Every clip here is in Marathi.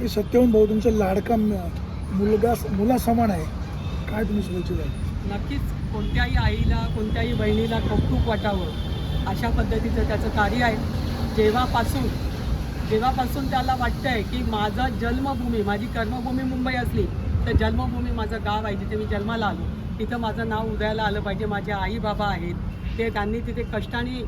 हे सत्यवन भाऊ तुमचा लाडका मुलगा मुलासमान आहे. काय तुम्ही शुभेच्छा द्याल? नक्कीच कोणत्याही आईला कोणत्याही बहिणीला कौतुक वाटावं अशा पद्धतीचं त्याचं कार्य आहे. जेव्हापासून जेव्हापासून त्याला वाटतं आहे की माझा जन्मभूमी माझी कर्मभूमी मुंबई असली तर जन्मभूमी माझं गाव आहे जिथे मी जन्माला आलो. तिथं माझं नाव उदयाला आलं पाहिजे. माझे आई बाबा आहेत. ते त्यांनी तिथे कष्टाने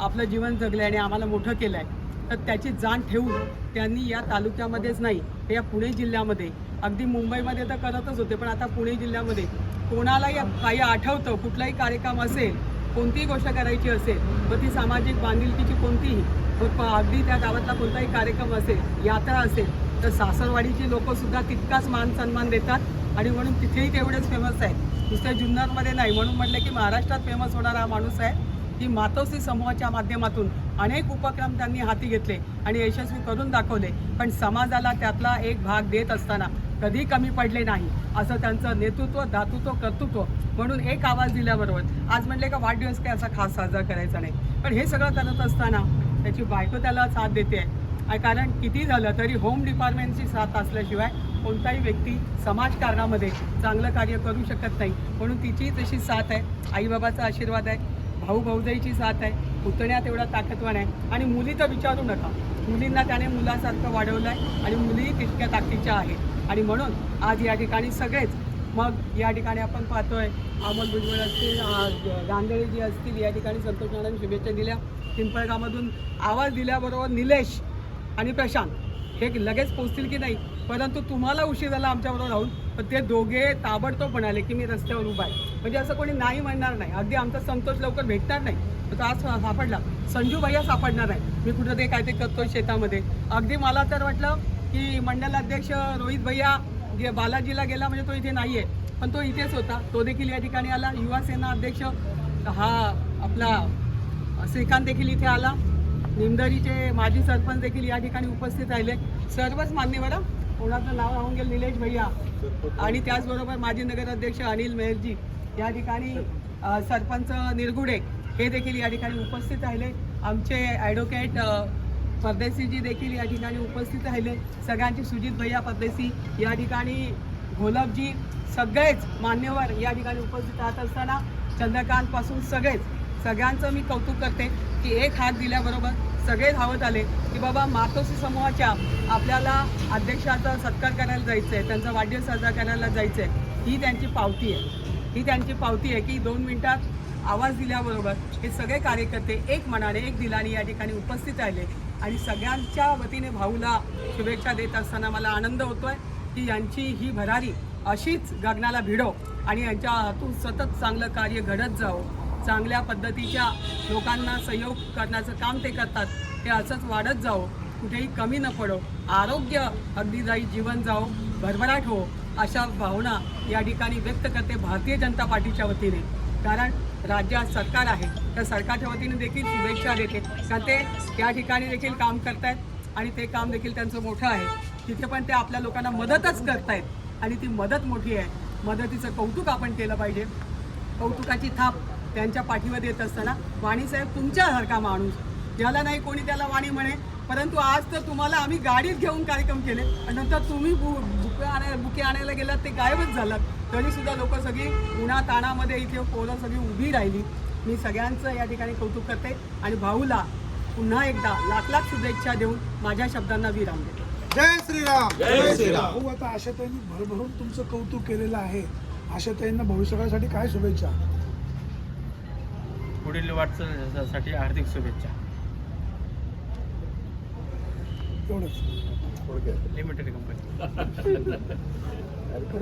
आपलं जीवन जगलं आणि आम्हाला मोठं केलं आहे तर त्याची जाण ठेवून त्यांनी या तालुक्यामध्येच नाही तर या पुणे जिल्ह्यामध्ये. अगदी मुंबईमध्ये तर करतच होते पण आता पुणे जिल्ह्यामध्ये. कोणालाही काही आठवतं कुठलाही कार्यक्रम असेल कोणतीही गोष्ट करायची असेल व ती सामाजिक बांधिलकीची कोणतीही अगदी त्या गावातला कोणताही कार्यक्रम असेल यात्रा असेल तर सासरवाडीची लोकंसुद्धा तितकाच मान सन्मान देतात. आणि म्हणून तिथेही तेवढेच फेमस आहे नुसत्या जुन्नरमध्ये नाही म्हणून म्हटलं की महाराष्ट्रात फेमस होणारा हा माणूस आहे. की मातोश्री समूहाच्या माध्यमातून अनेक उपक्रम त्यांनी हाती घेतले आणि यशस्वी करून दाखवले. पण समाजाला त्यातला एक भाग देत असताना कधी कमी पडले नाही असं त्यांचं नेतृत्व धातृत्व कर्तृत्व म्हणून एक आवाज दिल्याबरोबर आज म्हणले का वाढदिवस काय असा खास साजरा करायचा नाही. पण हे सगळं करत असताना त्याची बायको त्याला साथ देते आहे. कारण किती झालं तरी होम डिपार्टमेंटची साथ असल्याशिवाय कोणताही व्यक्ती समाजकारणामध्ये चांगलं कार्य करू शकत नाही. म्हणून तिची तशी साथ आहे. आईबाबाचा आशीर्वाद आहे. भाऊ भाऊजाईची साथ आहे पुतण्या तेवढा ताकदवान आहे. आणि मुली तर विचारू नका. मुलींना त्याने मुलासारखं वाढवलं आहे आणि मुलीही तितक्या ताकदीच्या आहेत. आणि म्हणून आज या ठिकाणी सगळेच मग या ठिकाणी आपण पाहतोय अमोल भुजबळ असतील आ, जी असतील या ठिकाणी संतोष नारायण शुभेच्छा दिल्या. पिंपळगावमधून आवाज दिल्याबरोबर निलेश आणि प्रशांत. हे लगेच पोचतील की नाही? परंतु तुम्हाला उशीर झाला आमच्याबरोबर राहून पण ते दोघे ताबडतोब म्हणाले की मी रस्त्यावर उभा आहे. म्हणजे असं कोणी नाही म्हणणार नाही. अगदी आमचा संतोष लवकर भेटणार नाही. तर तो आज सापडला. संजू भैया सापडणार आहे. मी कुठं ते काय ते करतोय शेतामध्ये. अगदी मला तर वाटलं की मंडल अध्यक्ष रोहित भैया जे बालाजीला गेला म्हणजे तो इथे नाही आहे पण तो इथेच होता. तो देखील या ठिकाणी आला. युवा सेना अध्यक्ष हा आपला श्रीकांत देखील इथे आला. निमदरीचे माजी सरपंच देखील या ठिकाणी उपस्थित राहिले. सर्वच मान्यवर. कोणाचं नाव राहून गेलं निलेश भैया. आणि त्याचबरोबर माजी नगराध्यक्ष अनिल मेहरजी. या ठिकाणी सरपंच निरगुडे हे देखील या ठिकाणी उपस्थित राहिले. आमचे ॲडव्होकेट परदेशीजी देखील या ठिकाणी उपस्थित राहिले. सगळ्यांचे सुजित भैया परदेशी या ठिकाणी घोलपजी सगळेच मान्यवर या ठिकाणी उपस्थित राहत असताना चंद्रकांतपासून सगळेच सगळ्यांचं मी कौतुक करते की एक हात दिल्याबरोबर सगळे धावत आले की बाबा मातोश्री समूहाच्या आपल्याला अध्यक्षाचा सत्कार करायला जायचं आहे त्यांचा वाढदिवस साजरा करायला जायचं आहे ही त्यांची पावती आहे. ही त्यांची पावती आहे की दोन मिनिटात आवाज दिल्याबरोबर हे सगळे कार्यकर्ते एक मनाने एक दिलाने या ठिकाणी उपस्थित राहिले आणि सगळ्यांच्या वतीने भाऊला शुभेच्छा देत असताना मला आनंद होतो आहे की यांची ही भरारी अशीच गगनाला भिडो आणि यांच्या हातून सतत चांगलं कार्य घडत जावं. चांगल्या पद्धतीच्या लोकांना सहयोग करण्याचं काम ते करतात ते असंच वाढत जावं. कुठेही कमी न पडो. आरोग्य अगदी जाई जीवन जावो भरभराट हो अशा भावना या ठिकाणी व्यक्त करते भारतीय जनता पार्टीच्या वतीने. कारण राज्यात सरकार आहे त्या सरकारच्या वतीने देखील शुभेच्छा देते. कारण ते त्या ठिकाणी देखील काम करतायत आणि ते काम देखील त्यांचं मोठं आहे. तिथे पण ते आपल्या लोकांना मदतच करतायत आणि ती मदत मोठी आहे. मदतीचं कौतुक आपण केलं पाहिजे. कौतुकाची थाप त्यांच्या पाठीवर देत असताना वाणीसाहेब तुमच्यासारखा माणूस. ज्याला नाही कोणी त्याला वाणी म्हणे. परंतु आज तर तुम्हाला आम्ही गाडीत घेऊन कार्यक्रम केले. आणि नंतर तुम्ही बु बुके आणायला बुके आणायला गेलात ते गायबच झालात. तरीसुद्धा लोक सगळी उन्हा ताणामध्ये इथे पोरं सगळी उभी राहिली. मी सगळ्यांचं या ठिकाणी कौतुक करते. आणि भाऊला पुन्हा एकदा लाख लाख शुभेच्छा देऊन माझ्या शब्दांना विराम देते. जय श्रीराम! जय श्रीराम! भाऊ आता आशाताईंनी भरभरून तुमचं कौतुक केलेलं आहे. आशाताईंना भविष्यकाळासाठी काय शुभेच्छा? पुढील वाटचालीसाठी हार्दिक शुभेच्छा. Limited company